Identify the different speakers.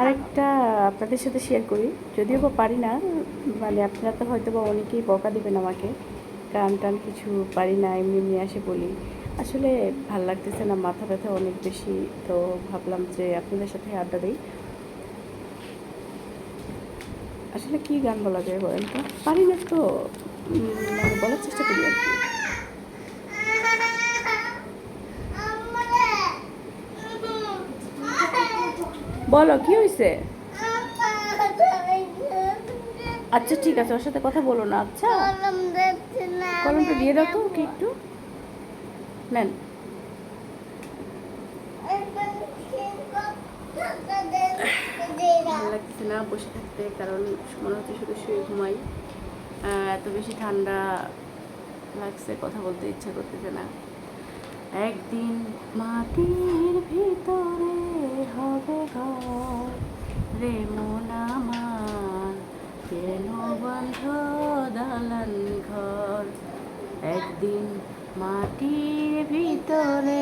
Speaker 1: আরেকটা আপনাদের সাথে শেয়ার করি। যদিও বা পারি না মানে আপনারা তো হয়তো বা অনেকেই বকা দেবেন আমাকে। গান টান কিছু পারি না, এমনি এমনি আসে বলি। আসলে ভালো লাগতেছে না, মাথা ব্যথা অনেক বেশি। তো ভাবলাম যে আপনাদের সাথে আড্ডা দিই। আসলে কি গান বলা যায় বলেন তো? পারি না তো মানে বলার চেষ্টা করি আর কি। বলো কি হয়েছে আচ্ছা ঠিক আছে ওর সাথে কথা বলো না আচ্ছা। কলমটা দিয়ে দাও তো ওকে একটু। নেন। ভালো লাগতেছে না বসে থাকতে কারণ মনে হচ্ছে শুধু শুয়ে ঘুমাই। এত বেশি ঠান্ডা লাগছে কথা বলতে ইচ্ছা করতেছে না। একদিন মাটির ভিতরে রে মন আমার কেন বন্ধ দালান ঘর? একদিন মাটির ভিতরে